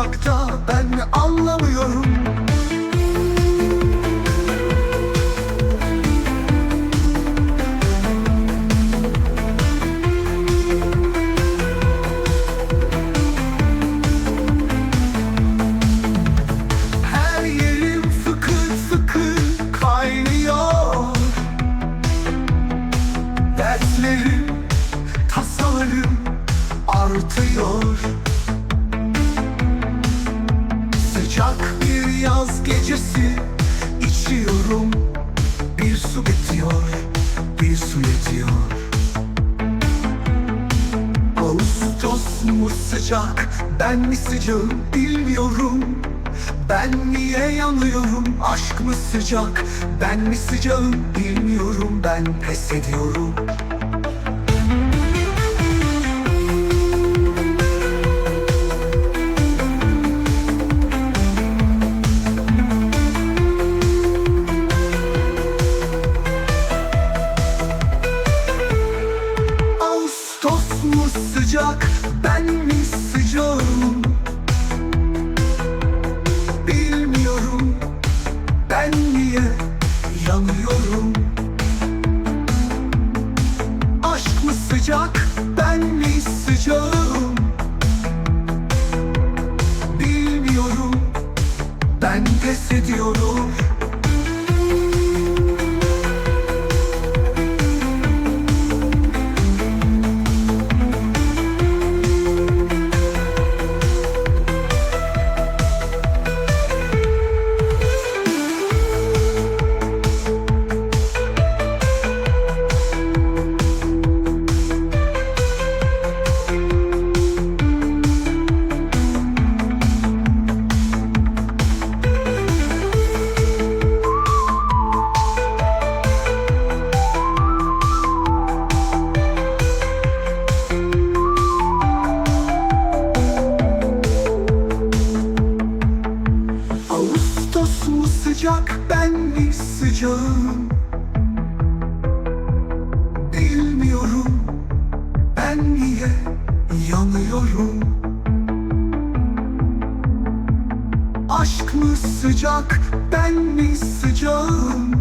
sıcakta ben mi anlamıyorum? Her yerim fıkır fıkır kaynıyor. Dertlerim, tasalarım Sıcak bir yaz gecesi içiyorum. Bir su bitiyor, bir su yetiyor. Ağustos mu sıcak, ben mi sıcağım bilmiyorum. Ben niye yanıyorum aşk mı sıcak? Ben mi sıcağım bilmiyorum ben pes ediyorum. Yanıyorum Aşk mı sıcak ben mi sıcağım? Bilmiyorum. Ben pes ediyorum mi sıcağım Bilmiyorum. Ben niye yanıyorum? Aşk mı sıcak ben mi sıcağım